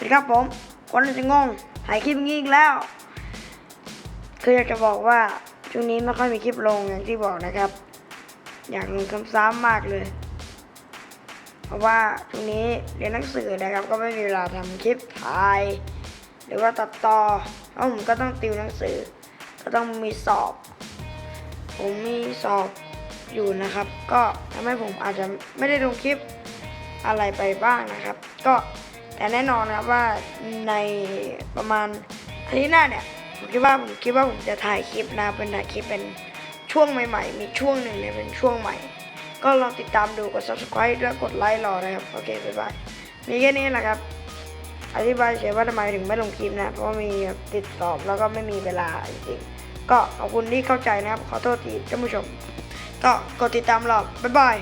สวัสดีครับผมคนจะงงถ่ายคลิปงี้อีกแล้ว คืออยากจะบอกว่าช่วงนี้ไม่ค่อยมีคลิปลงอย่างที่บอกนะครับ อยากลงซ้ำๆมากเลย เพราะว่าช่วงนี้เรียนหนังสือนะครับ ก็ไม่มีเวลาทำคลิปถ่าย หรือว่าตัดต่อเพราะผมก็ต้องติวหนังสือ ก็ต้องมีสอบ ผมมีสอบอยู่นะครับ ก็ทำให้ผมอาจจะไม่ได้ลงคลิปอะไรไปบ้างนะครับ ก็ แต่แน่นอนนะครับว่าในประมาณอาทิตย์หน้าเนี่ยผมคิดว่าผมคิดว่าผมจะถ่ายคลิปนะเป็นถ่ายคลิปเป็นช่วงใหม่ ๆ มีช่วงหนึ่งเนี่ยเป็นช่วงใหม่ ก็ลองติดตามดูกด subscribe ด้วยกดไลค์รอนะครับโอเคบ๊ายบายมีแค่นี้แหละครับอธิบายเฉยว่าทำไมถึงไม่ลงคลิปนะเพราะมีติดสอบแล้วก็ไม่มีเวลาจริงๆก็ขอบคุณที่เข้าใจนะครับขอโทษทีท่านผู้ชม ก็กดติดตามเราบ๊ายบาย